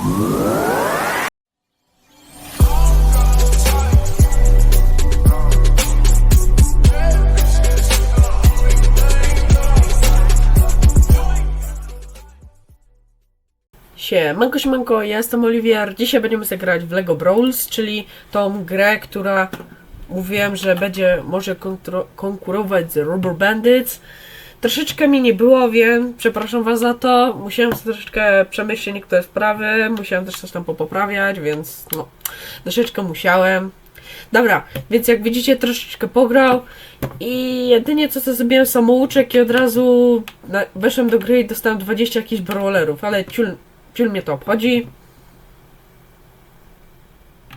Siemanko, siemanko, ja jestem Oliwier. Dzisiaj będziemy sobie grać w LEGO Brawls, czyli tą grę, która mówiłem, że będzie może konkurować z Rubber Bandits. Troszeczkę mi nie było, wiem, przepraszam was za to. Musiałem troszeczkę przemyśleć niektóre sprawy, musiałem też coś tam popoprawiać, więc no, troszeczkę musiałem. Dobra, więc jak widzicie, troszeczkę pograł i jedynie co to zrobiłem samouczek i od razu na, weszłem do gry i dostałem 20 jakichś brawlerów, ale ciul, ciul mnie to obchodzi.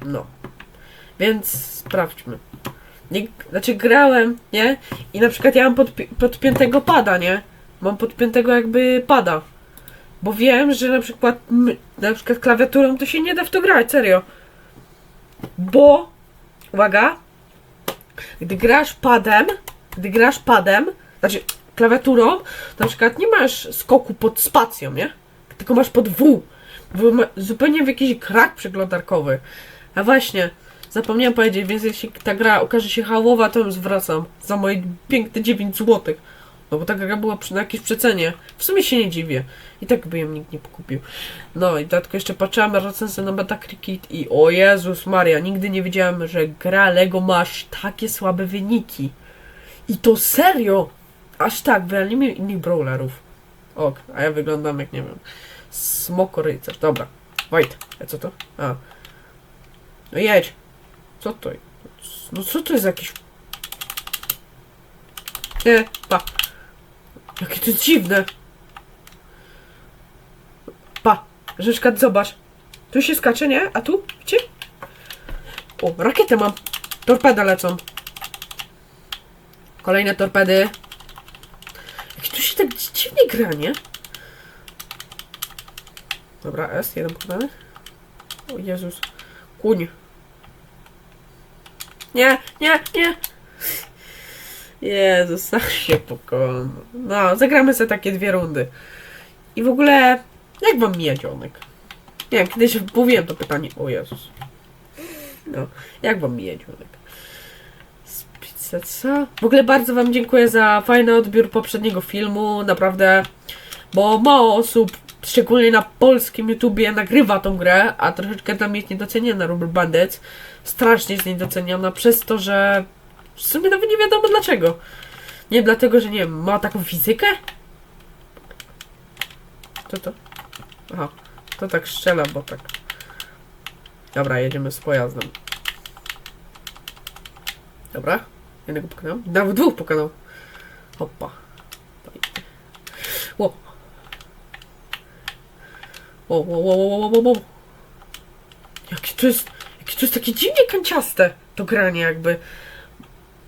No. Więc sprawdźmy. Nie, znaczy grałem, nie? I na przykład ja mam podpi- podpiętego pada, nie? Mam podpiętego jakby pada. Bo wiem, że na przykład na przykład klawiaturą to się nie da w to grać, serio. Bo uwaga, gdy grasz padem, gdy grasz padem, znaczy klawiaturą, to na przykład nie masz skoku pod spacją, nie? Tylko masz pod W. Zupełnie w jakiś krak przeglądarkowy. A właśnie, zapomniałem powiedzieć, więc jeśli ta gra okaże się hałowa, to ją zwracam za moje piękne 9 zł. No bo ta gra była przy, na jakiejś przecenie. W sumie się nie dziwię. I tak by ją nikt nie pokupił. No i dodatkowo jeszcze patrzyłem na recenzję na Metacritic i o Jezus Maria, nigdy nie wiedziałem, że gra Lego ma aż takie słabe wyniki. I to serio! Aż tak, miałem innych brawlerów. Ok, a ja wyglądam jak, nie wiem, smokorycerz. Dobra, wait, a co to? A. No jedź. Co to? No co to jest jakiś... Nie, pa. Jakie to dziwne. Pa, Rzeczka, zobacz. Tu się skacze, nie? A tu? Gdzie? O, rakietę mam. Torpedy lecą. Kolejne torpedy. Jak tu się tak dziwnie gra, nie? Dobra, S, jeden podany. O Jezus. Kuń. Nie, nie, nie. Jezus, sam się pokonał. No, zagramy sobie takie dwie rundy. I w ogóle, jak wam mija dzionek? Nie kiedyś mówiłem to pytanie. O Jezus. No, jak wam mija dzionek? Co? W ogóle bardzo wam dziękuję za fajny odbiór poprzedniego filmu, naprawdę. Bo mało osób, szczególnie na polskim YouTubie, nagrywa tą grę, a troszeczkę tam jest niedoceniana Rubber Bandits. Strasznie jest niedoceniona przez to, że w sumie nawet nie wiadomo dlaczego. Nie dlatego, że nie wiem, ma taką fizykę? Co to? Aha, to tak strzela, bo tak. Dobra, jedziemy z pojazdem. Dobra, jednego pokonał. Nawet dwóch pokonał. Hoppa. Ło. Ło, ło, ło, ło, ło, ło, ło. Jakie to jest, jakie to jest takie dziwnie kanciaste to granie jakby.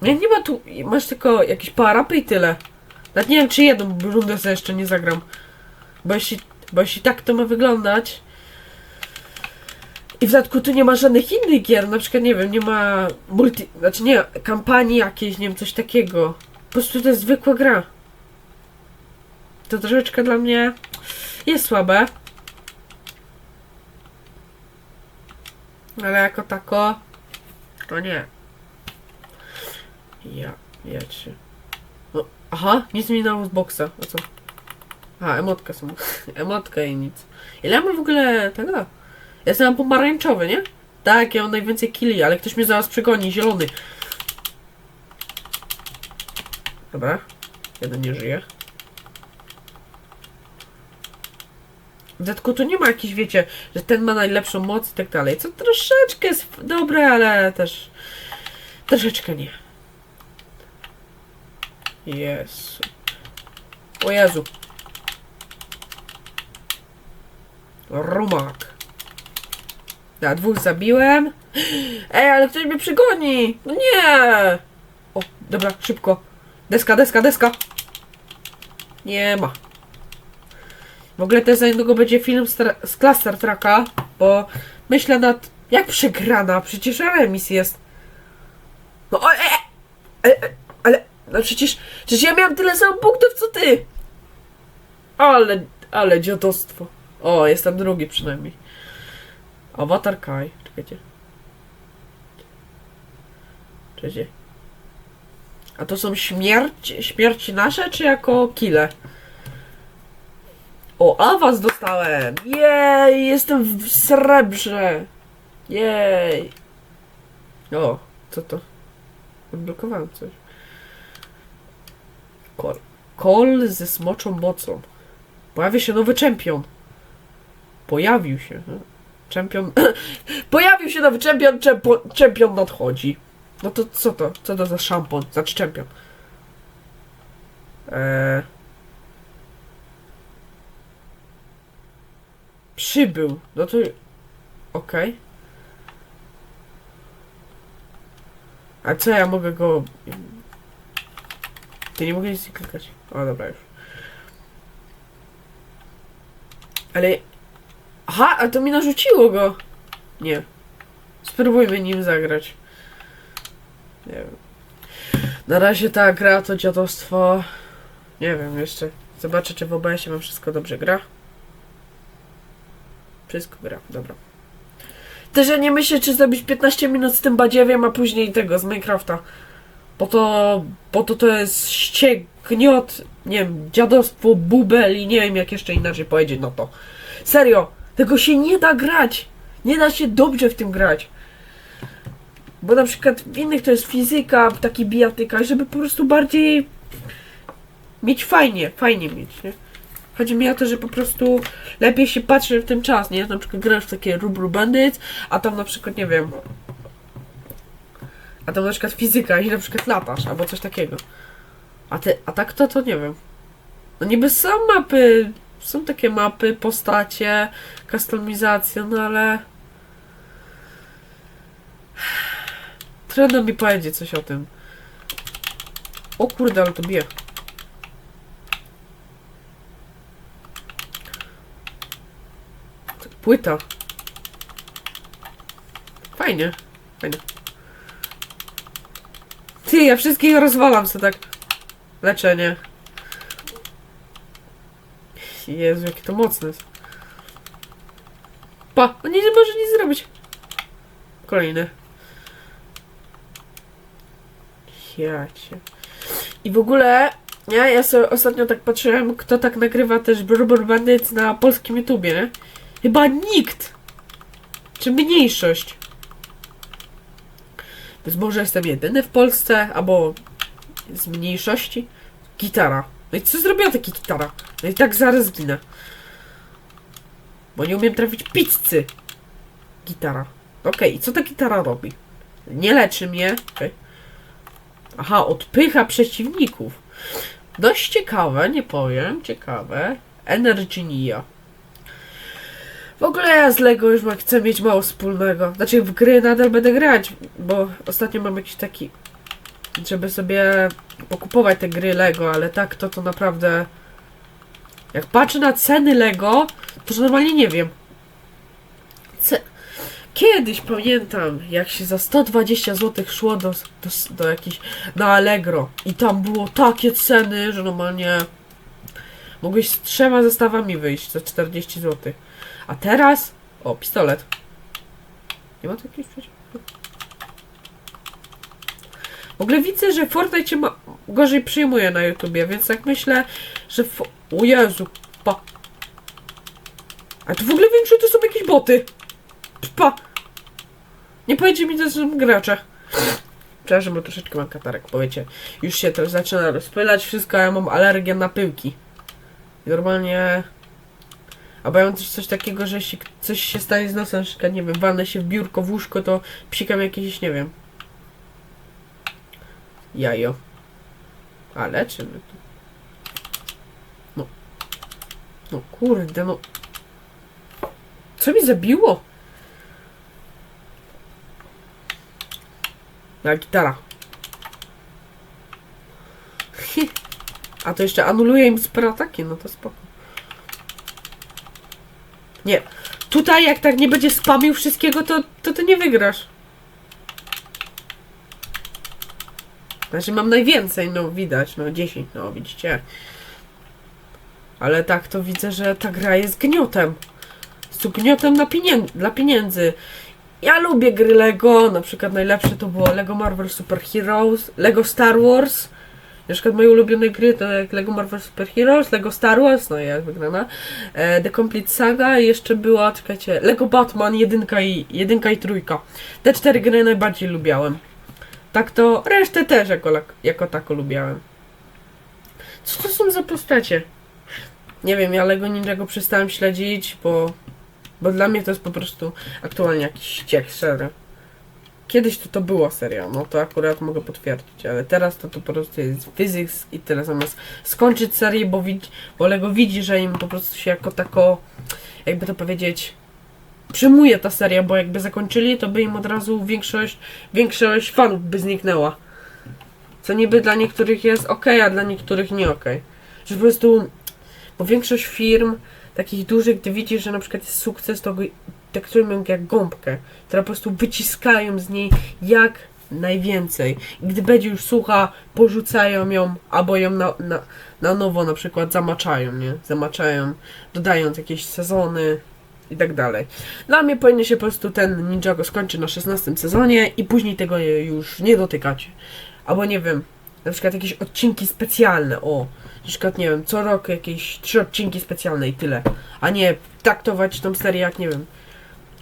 Nie, nie ma tu, masz tylko jakieś parapy i tyle. Nawet nie wiem, czy jedną rundę sobie jeszcze nie zagram. Bo jeśli, bo jeśli tak to ma wyglądać. I w dodatku tu nie ma żadnych innych gier, na przykład nie wiem, nie ma multi, znaczy nie, kampanii jakiejś, nie wiem, coś takiego. Po prostu to jest zwykła gra. To troszeczkę dla mnie jest słabe. Ale jako tako, to nie. Ja, wiecie. No, aha, nic mi dało z boksa. A co? A, emotka są. Emotka i nic. Ile mam w ogóle tego? Ja Jestem pomarańczowy, nie? Tak, ja mam najwięcej killi, ale ktoś mnie zaraz przegoni, zielony. Dobra. Jeden nie żyje. W dodatku tu nie ma jakichś, wiecie, że ten ma najlepszą moc i tak dalej. Co troszeczkę jest dobre, ale też troszeczkę nie. Jezu. O Jezu. Rumak. Ja dwóch zabiłem. Ej, ale ktoś mnie przygoni. No nie. O, dobra, szybko. Deska, deska, deska. Nie ma. W ogóle też za niedługo będzie film z Cluster Tracka, bo myślę nad... Jak przegrana? Przecież remis jest. No, o, e, e, e, ale... No przecież... Przecież ja miałam tyle samo punktów, co ty! Ale... Ale dziadostwo. O, jest tam drugi przynajmniej. Avatar Kai. Czekajcie. Czekajcie. A to są śmierć, śmierci nasze, czy jako kile? O, awans dostałem! Jej, jestem w srebrze! Jej! O, co to? Odblokowałem coś. Kol. Kol ze smoczą mocą. Pojawi się nowy czempion. Pojawił się. no. Czempion. Pojawił się nowy czempion, czempion nadchodzi. No to co to? Co to za szampon? Znaczy czempion. Eee... Przybył. No to. Okej. A co ja mogę go. Ty nie mogę nic klikać. O dobra już. Ale. Aha, a to mi narzuciło go. Nie. Spróbujmy nim zagrać. Nie wiem. Na razie ta gra to dziadostwo. Nie wiem jeszcze. Zobaczę, czy w OBS-ie mam wszystko dobrze gra. Wszystko gra, dobra. Też ja nie myślę, czy zrobić 15 minut z tym badziewiem, a później tego z Minecrafta. Bo to, bo to to jest ściek, gniot, nie wiem, dziadostwo, bubel i nie wiem jak jeszcze inaczej powiedzieć no to. Serio, tego się nie da grać. Nie da się dobrze w tym grać. Bo na przykład w innych to jest fizyka, taki bijatyka, żeby po prostu bardziej mieć fajnie, fajnie mieć, nie? Chodzi mi o to, że po prostu lepiej się patrzy w ten czas, nie? Na przykład grasz w takie Rubru Bandits, a tam na przykład, nie wiem, a tam na przykład fizyka i na przykład latasz, albo coś takiego. A, ty, a tak to, to nie wiem. No niby są mapy, są takie mapy, postacie, kustomizacja, no ale... Trudno mi powiedzieć coś o tym. O kurde, ale to bije. Płyta. Fajnie. Fajnie. Ty, ja wszystkiego rozwalam sobie tak. Leczenie. Jezu, jakie to mocne jest. Pa! On nie może nic zrobić. Kolejny. Ja cię. I w ogóle, nie? Ja sobie ostatnio tak patrzyłem, kto tak nagrywa też Rubber Bandits na polskim YouTubie, nie? Chyba nikt! Czy mniejszość? Więc może jestem jedyny w Polsce, albo z mniejszości. Gitara. No i co zrobiła taka gitara? No i tak zaraz zginę. Bo nie umiem trafić pizzy. Gitara. Okej, i co ta gitara robi? Nie leczy mnie. Okej. Aha, odpycha przeciwników. Dość ciekawe, nie powiem. Ciekawe. Energynia. W ogóle ja z Lego już ma- chcę mieć mało wspólnego. Znaczy w gry nadal będę grać, bo ostatnio mam jakiś taki, żeby sobie pokupować te gry Lego, ale tak to to naprawdę... Jak patrzę na ceny Lego, to że normalnie nie wiem. Kiedyś pamiętam, jak się za 120 zł szło do, do, do na Allegro i tam było takie ceny, że normalnie... Mogłeś z trzema zestawami wyjść za 40 zł. A teraz... O, pistolet. Nie ma takiej przecież. W ogóle widzę, że Fortnite się ma... gorzej przyjmuje na YouTubie, więc tak myślę, że... Fo... O Jezu, pa. A tu w ogóle większe to są jakieś boty. Pa. Nie powiecie mi, to są gracze. Przepraszam, bo troszeczkę mam katarek, bo wiecie, już się to zaczyna rozpylać wszystko, ja mam alergię na pyłki. Normalnie... Albo mam coś, takiego, że jeśli coś się stanie z nosem, na przykład, nie wiem, walnę się w biurko, w łóżko, to psikam jakieś, nie wiem, jajo. A, leczymy tu. No. No kurde, no. Co mi zabiło? Na gitara. A to jeszcze anuluje im super ataki, no to spoko. Nie. Tutaj jak tak nie będzie spamił wszystkiego, to, to ty nie wygrasz. Znaczy mam najwięcej, no widać, no 10, no widzicie. Ale tak to widzę, że ta gra jest gniotem. z gniotem na pienię- dla pieniędzy. Ja lubię gry Lego, na przykład najlepsze to było Lego Marvel Super Heroes, Lego Star Wars. Na przykład moje ulubione gry to jak Lego Marvel Super Heroes, Lego Star Wars, no ja wygrana, e, The Complete Saga i jeszcze była, czekajcie, Lego Batman jedynka i, jedynka i trójka. Te cztery gry najbardziej lubiałem. Tak to resztę też jako, jako tako lubiałem. Co to są za postacie? Nie wiem, ja Lego Ninjago przestałem śledzić, bo, bo dla mnie to jest po prostu aktualnie jakiś ciech, serio. Kiedyś to to była seria, no to akurat mogę potwierdzić, ale teraz to to po prostu jest physics i tyle zamiast skończyć serię, bo, widzi, bo Lego widzi, że im po prostu się jako tako, jakby to powiedzieć, przyjmuje ta seria, bo jakby zakończyli, to by im od razu większość, większość fanów by zniknęła. Co niby dla niektórych jest ok, a dla niektórych nie ok. Że po prostu, bo większość firm takich dużych, gdy widzisz, że na przykład jest sukces, to traktują ją jak gąbkę, które po prostu wyciskają z niej jak najwięcej. I gdy będzie już sucha, porzucają ją, albo ją na, na, na nowo na przykład zamaczają, nie? Zamaczają, dodając jakieś sezony i tak dalej. Dla mnie powinien się po prostu ten Ninjago skończy na 16 sezonie i później tego już nie dotykać. Albo nie wiem, na przykład jakieś odcinki specjalne, o. Na przykład, nie wiem, co rok jakieś trzy odcinki specjalne i tyle. A nie traktować tą serię jak, nie wiem,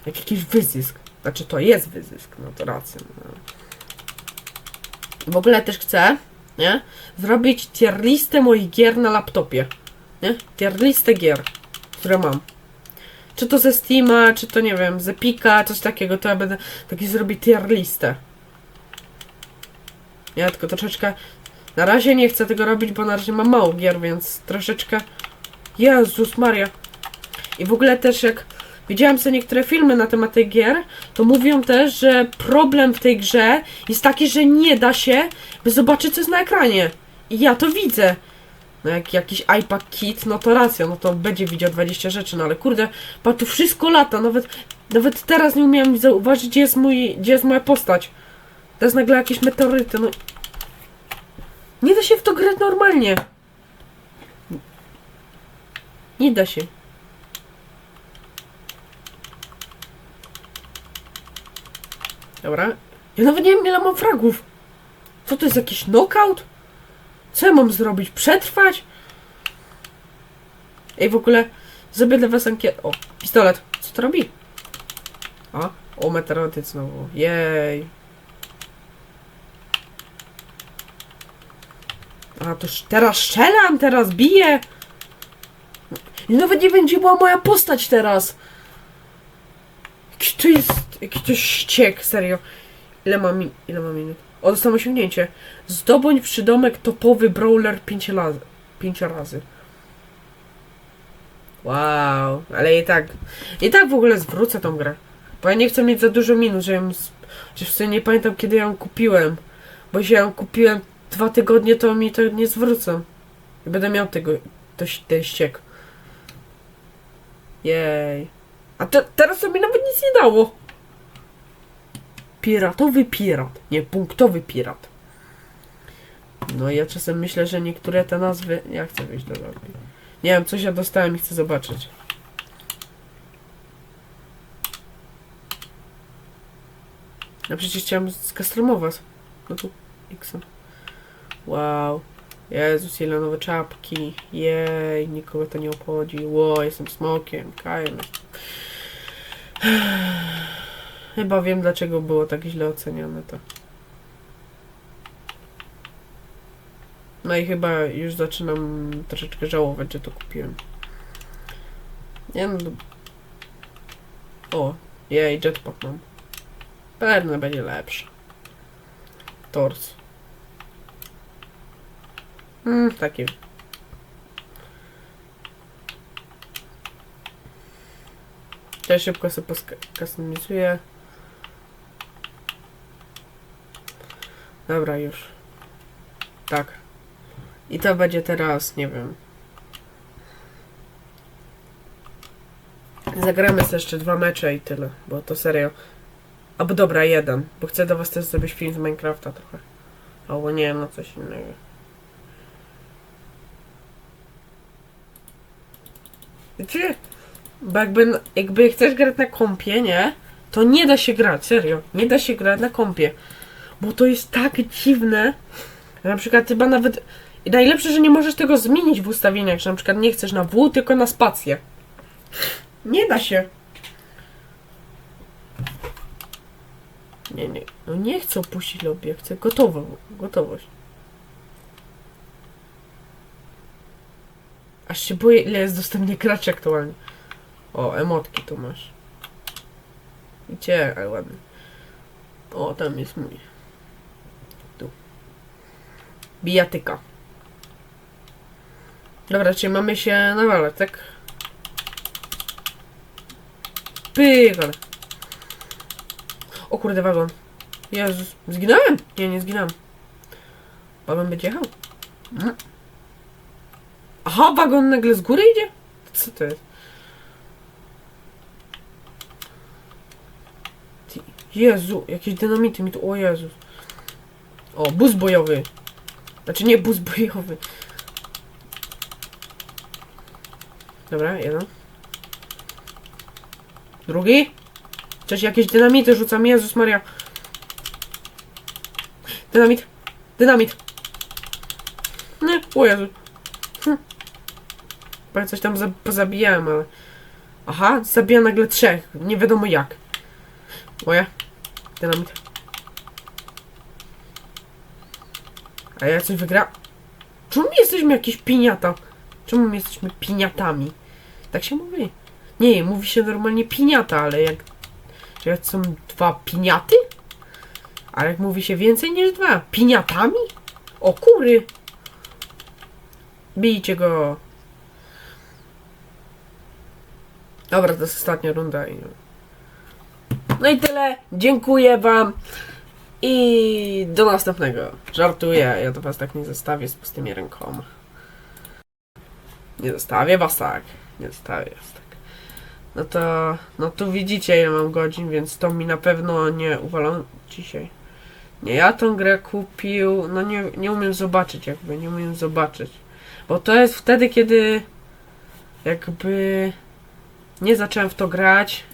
jak jakiś wyzysk. Znaczy, to jest wyzysk, no to racja. No. W ogóle też chcę, nie? Zrobić tier listę moich gier na laptopie. Nie? Tier listę gier, które mam. Czy to ze Steama, czy to nie wiem, z Epika, coś takiego, to ja będę taki zrobić tier listę. Ja tylko troszeczkę. Na razie nie chcę tego robić, bo na razie mam mało gier, więc troszeczkę. Jezus Maria. I w ogóle też jak widziałem sobie niektóre filmy na temat tej gier, to mówią też, że problem w tej grze jest taki, że nie da się zobaczyć co jest na ekranie. I ja to widzę. No jak jakiś iPad Kit, no to racja, no to będzie widział 20 rzeczy, no ale kurde, pa tu wszystko lata, nawet, nawet teraz nie umiałem zauważyć, gdzie jest mój, gdzie jest moja postać. Jest nagle jakieś meteoryty, no. Nie da się w to grać normalnie. Nie da się. Dobra. Ja nawet nie wiem ile mam fragów. Co to jest jakiś knockout? Co ja mam zrobić? Przetrwać? Ej, w ogóle zrobię dla was ankietę. O, pistolet. Co to robi? A, o, meteoryty znowu. Jej. A, to teraz strzelam, teraz biję. I nawet nie będzie była moja postać teraz. Jaki to jest, jaki to ściek, serio. Ile mam, ile mam minut? O, dostałem osiągnięcie. Zdobądź przydomek topowy brawler 5 razy. 5 razy. Wow, ale i tak, i tak w ogóle zwrócę tą grę. Bo ja nie chcę mieć za dużo minut, że ją, sp- chociaż w sumie nie pamiętam kiedy ją kupiłem. Bo jeśli ją kupiłem dwa tygodnie, to mi to nie zwrócą. I będę miał tego, to, ten ściek. Jej. A te, teraz mi nawet nic nie dało. Piratowy pirat, nie punktowy pirat. No ja czasem myślę, że niektóre te nazwy... Ja chcę wyjść do lobby. Nie wiem, coś ja dostałem i chcę zobaczyć. Ja przecież chciałem skastromować. No tu X. Wow. Jezus, ile nowe czapki. Jej, nikogo to nie obchodzi. Ło, jestem smokiem. Kajem. Chyba wiem, dlaczego było tak źle ocenione to. No i chyba już zaczynam troszeczkę żałować, że to kupiłem. Nie no. O, jej, jetpack mam. Pewnie będzie lepszy. Tors. Mm, taki. Też szybko sobie pokustomizuję. Dobra, już. Tak. I to będzie teraz, nie wiem. Zagramy sobie jeszcze dwa mecze i tyle, bo to serio. Albo dobra, jeden, bo chcę do was też zrobić film z Minecrafta trochę. Albo nie wiem, no coś innego. Gdzie? Bo jakby, jakby chcesz grać na kompie, nie? To nie da się grać, serio. Nie da się grać na kompie. Bo to jest tak dziwne. Na przykład chyba nawet... I najlepsze, że nie możesz tego zmienić w ustawieniach, że na przykład nie chcesz na W, tylko na spację. Nie da się. Nie, nie. No nie chcę opuścić lobby, chcę gotowość. Aż się boję, ile jest dostępnych graczy aktualnie. O, emotki tu masz. Gdzie? Ładny. O, tam jest mój. Tu. Bijatyka. Dobra, czyli mamy się nawalać, tak? Pyk, ale... O kurde, wagon. Jezus, zginąłem? Nie, nie zginąłem. Wagon będzie jechał. Mm. Aha, wagon nagle z góry idzie? Co to jest? Ty- Jezu, jakieś dynamity mi tu... O Jezus. O, bus bojowy. Znaczy nie bus bojowy. Dobra, jeden. Drugi. Cześć, jakieś dynamity rzucam. Jezus Maria. Dynamit. Dynamit. Nie, o Jezu. Hm. Chyba coś tam za pozabijałem, ale... Aha, zabijam nagle trzech. Nie wiadomo jak. A ja coś wygra... Czemu my jesteśmy jakieś piniata? Czemu my jesteśmy piniatami? Tak się mówi. Nie, mówi się normalnie piniata, ale jak... Czy jak są dwa piniaty? A jak mówi się więcej niż dwa? Piniatami? O kury! Bijcie go! Dobra, to jest ostatnia runda i... No i tyle. Dziękuję wam. I do następnego. Żartuję, ja to was tak nie zostawię z pustymi rękoma. Nie zostawię was tak. Nie zostawię was tak. No to, no to widzicie ile mam godzin, więc to mi na pewno nie uwalą dzisiaj. Nie, ja tą grę kupił, no nie, nie umiem zobaczyć jakby, nie umiem zobaczyć. Bo to jest wtedy, kiedy jakby nie zacząłem w to grać,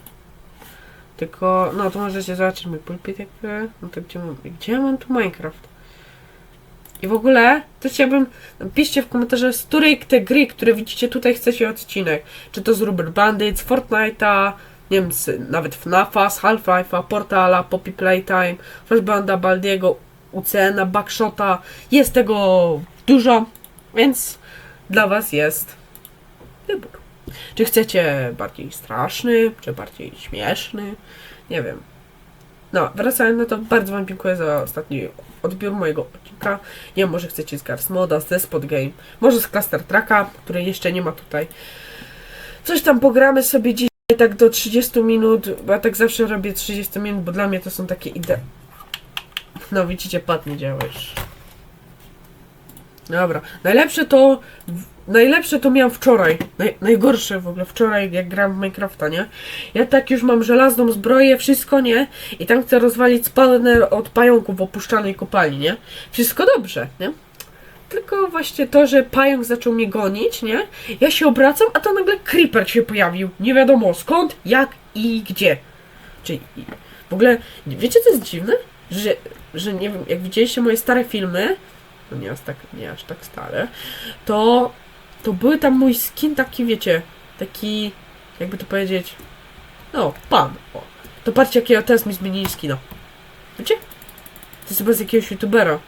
tylko, no to możecie zobaczyć mój pulpit jakby, no to gdzie mam, gdzie mam tu Minecraft? I w ogóle, to chciałbym, piszcie w komentarzach, z której te gry, które widzicie tutaj, chcecie odcinek. Czy to z Rubber Bandits, Fortnite'a, nie wiem, z, nawet FNAF'a, z Half-Life'a, Portala, Poppy Playtime, Flashbanda, Baldiego, UCN, Backshota. Jest tego dużo, więc dla Was jest wybór. Czy chcecie bardziej straszny, czy bardziej śmieszny? Nie wiem. No, wracając, no to bardzo Wam dziękuję za ostatni odbiór mojego odcinka. Nie wiem, może chcecie z Gars Moda, ze Spot Game, może z Cluster Tracka, której jeszcze nie ma tutaj. Coś tam pogramy sobie dzisiaj tak do 30 minut, bo ja tak zawsze robię 30 minut, bo dla mnie to są takie ide... No widzicie, pad nie. Dobra, najlepsze to... Najlepsze to miałem wczoraj. Naj, najgorsze w ogóle wczoraj, jak grałem w Minecrafta, nie? Ja tak już mam żelazną zbroję, wszystko, nie? I tam chcę rozwalić spawner od pająków opuszczanej kopalni, nie? Wszystko dobrze, nie? Tylko właśnie to, że pająk zaczął mnie gonić, nie? Ja się obracam, a to nagle creeper się pojawił. Nie wiadomo skąd, jak i gdzie. Czyli w ogóle, wiecie co jest dziwne? Że, że nie wiem, jak widzieliście moje stare filmy, no nie aż tak, nie aż tak stare, to, to były tam mój skin taki, wiecie, taki, jakby to powiedzieć, no, pan, o. To patrzcie, jakiego teraz mi zmienili skina. Wiecie? To jest chyba z jakiegoś youtubera.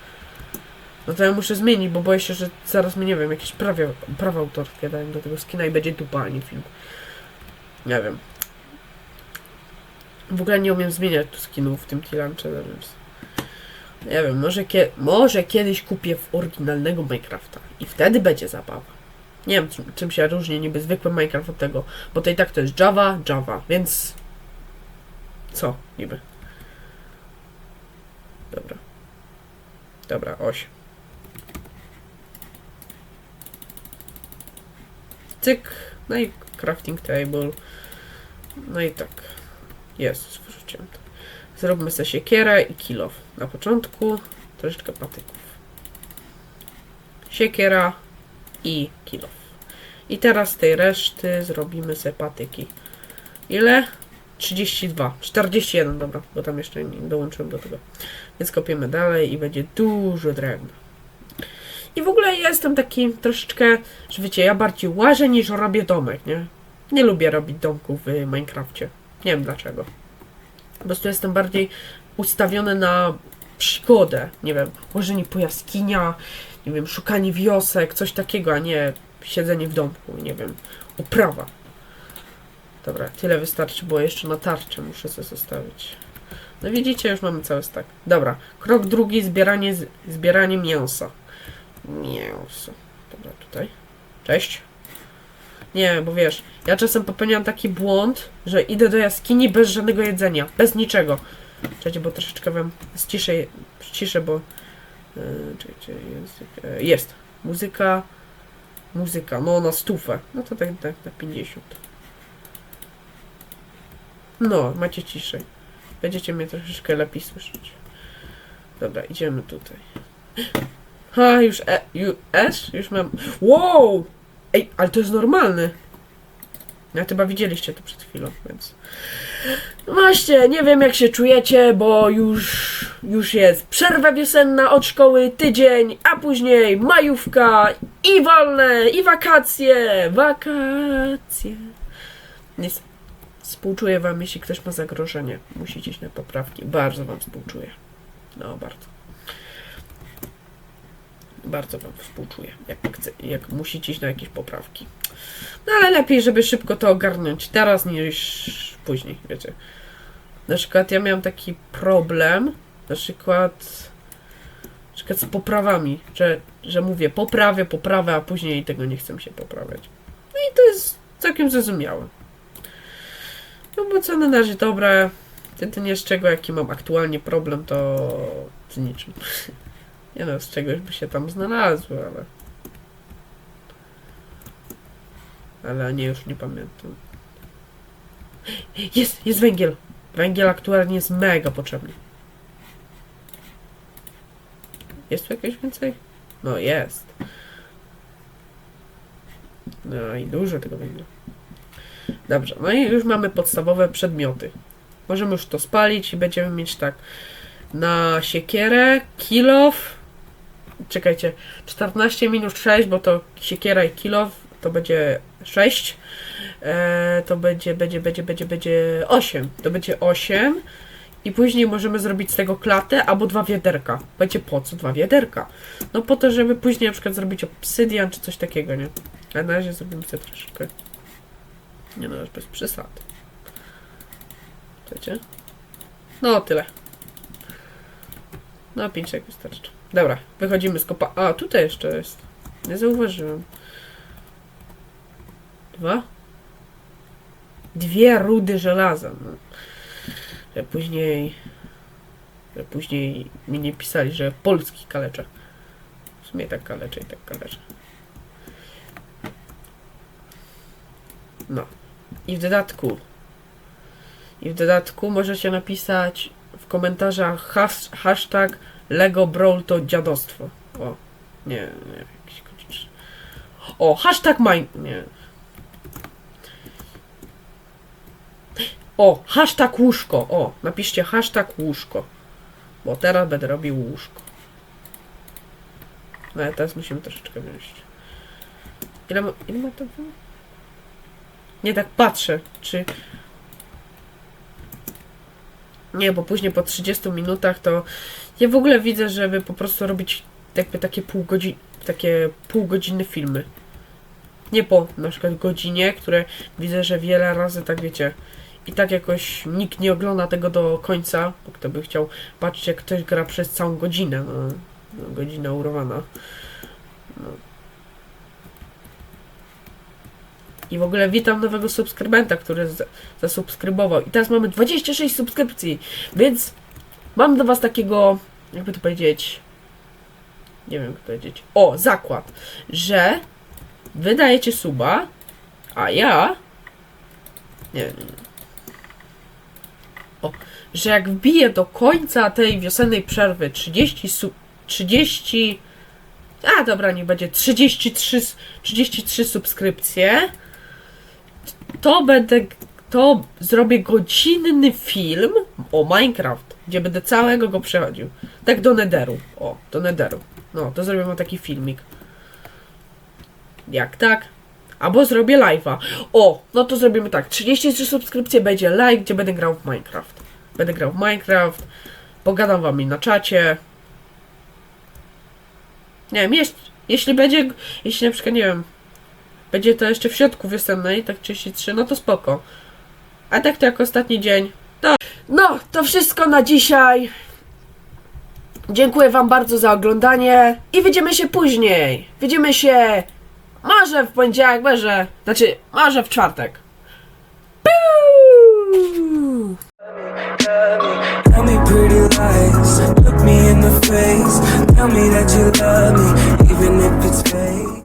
No to ja muszę zmienić, bo boję się, że zaraz mi, nie wiem, jakieś prawie, prawa autorskie dają do tego skina i będzie dupa, a nie film. Nie wiem. W ogóle nie umiem zmieniać tu skinów w tym Tilancze, więc... Nie wiem, może, kie może kiedyś kupię w oryginalnego Minecrafta i wtedy będzie zabawa. Nie wiem, czym, się różni niby zwykły Minecraft od tego, bo to i tak to jest Java, Java, więc... Co, niby? Dobra. Dobra, oś. Cyk, no i crafting table. No i tak. Jest, wrzuciłem to. Zróbmy sobie siekierę i kilof. Na początku troszeczkę patyków. Siekiera i kilof. I teraz tej reszty zrobimy sobie patyki. Ile? 32. 41, dobra, bo tam jeszcze nie dołączyłem do tego. Więc kopiemy dalej i będzie dużo drewna. I w ogóle jestem taki troszeczkę, że wiecie, ja bardziej łażę niż robię domek, nie? Nie lubię robić domków w Minecrafcie. Nie wiem dlaczego. Po prostu jestem bardziej ustawiony na przygodę. Nie wiem, łożenie po jaskinia, nie wiem, szukanie wiosek, coś takiego, a nie siedzenie w domku, nie wiem, uprawa. Dobra, tyle wystarczy, bo jeszcze na tarczę muszę sobie zostawić. No widzicie, już mamy cały stak. Dobra, krok drugi, zbieranie, zbieranie mięsa. Mięso. Dobra, tutaj. Cześć. Nie, bo wiesz, ja czasem popełniam taki błąd, że idę do jaskini bez żadnego jedzenia, bez niczego. Czekajcie, bo troszeczkę wam ściszę, ściszę bo... Yy, czekajcie, e, jest. Muzyka, muzyka, no na stówę. No to tak, tak na 50. No, macie ciszej. Będziecie mnie troszeczkę lepiej słyszeć. Dobra, idziemy tutaj. Ha, już e, ju, S? Już mam... Wow! Ej, ale to jest normalne. Ja chyba widzieliście to przed chwilą, więc... Właśnie, nie wiem jak się czujecie, bo już, już jest przerwa wiosenna od szkoły, tydzień, a później majówka i wolne, i wakacje, wakacje. Nic. Współczuję wam, jeśli ktoś ma zagrożenie. Musicie iść na poprawki. Bardzo wam współczuję. No, bardzo. Bardzo wam współczuję, jak, jak musicie iść na jakieś poprawki. No ale lepiej, żeby szybko to ogarnąć teraz niż później, wiecie. Na przykład ja miałem taki problem, na przykład, na przykład z poprawami, że, że mówię poprawię, poprawę, a później tego nie chcę się poprawiać. No i to jest całkiem zrozumiałe. No bo co na razie dobre, jedynie z czego jaki mam aktualnie problem, to z niczym. Nie no, z czegoś by się tam znalazło, ale... Ale nie, już nie pamiętam. Jest, jest węgiel! Węgiel aktualnie jest mega potrzebny. Jest tu jakieś więcej? No jest. No i dużo tego węgla. Dobrze, no i już mamy podstawowe przedmioty. Możemy już to spalić i będziemy mieć tak na siekierę, kilof. Czekajcie, 14 minus 6, bo to siekiera i kilof to będzie 6. E, to będzie, będzie, będzie, będzie, będzie 8. To będzie 8. I później możemy zrobić z tego klatę albo dwa wiaderka. Będzie po co dwa wiaderka? No po to, żeby później na przykład zrobić obsydian czy coś takiego, nie? A na razie zrobimy sobie troszeczkę. Nie no, już bez przesad. Chcecie? No tyle. No 5 sekund wystarczy. Dobra, wychodzimy z kopa... A, tutaj jeszcze jest. Nie zauważyłem. Dwa? Dwie rudy żelaza. No. Że później... Że później mi nie pisali, że polski kaleczę. W sumie tak kaleczę i tak kaleczę. No. I w dodatku... I w dodatku możecie napisać w komentarzach has, hashtag Lego Brawl to dziadostwo. O. Nie, nie, jakiś. O, hashtag mine... Nie. O, hashtag łóżko. O, napiszcie hashtag łóżko. Bo teraz będę robił łóżko. No ale teraz musimy troszeczkę wziąć. Ile ma, ile ma to było? Nie tak patrzę, czy... Nie, bo później po 30 minutach to... Ja w ogóle widzę, żeby po prostu robić jakby takie pół godziny, takie półgodzinne filmy. Nie po na przykład godzinie, które widzę, że wiele razy tak wiecie. I tak jakoś nikt nie ogląda tego do końca, bo kto by chciał patrzeć jak ktoś gra przez całą godzinę. No, no godzina urwana. No. I w ogóle witam nowego subskrybenta, który zasubskrybował. I teraz mamy 26 subskrypcji, więc mam do was takiego, jakby to powiedzieć, nie wiem jak powiedzieć, o, zakład, że wydajecie suba, a ja, nie. O, że jak wbiję do końca tej wiosennej przerwy 30 sub, 30 A dobra, niech będzie 33, s- 33 subskrypcje. To będę. To zrobię godzinny film o Minecraft, gdzie będę całego go przechodził. Tak do Netheru. O, do Netheru. No, to zrobię wam taki filmik. Jak tak? Albo zrobię live'a. O, no to zrobimy tak. 33 subskrypcje będzie live, gdzie będę grał w Minecraft. Będę grał w Minecraft. Pogadam wam na czacie. Nie wiem, jest, jeśli będzie, jeśli na przykład, nie wiem, będzie to jeszcze w środku wiosennej, tak 33, no to spoko. A tak to jak ostatni dzień. To, no, to wszystko na dzisiaj. Dziękuję wam bardzo za oglądanie i widzimy się później. Widzimy się może w poniedziałek, może, znaczy, może w czwartek. Piu! Tell me pretty look me in the face. Tell me that you love me, even if it's fake.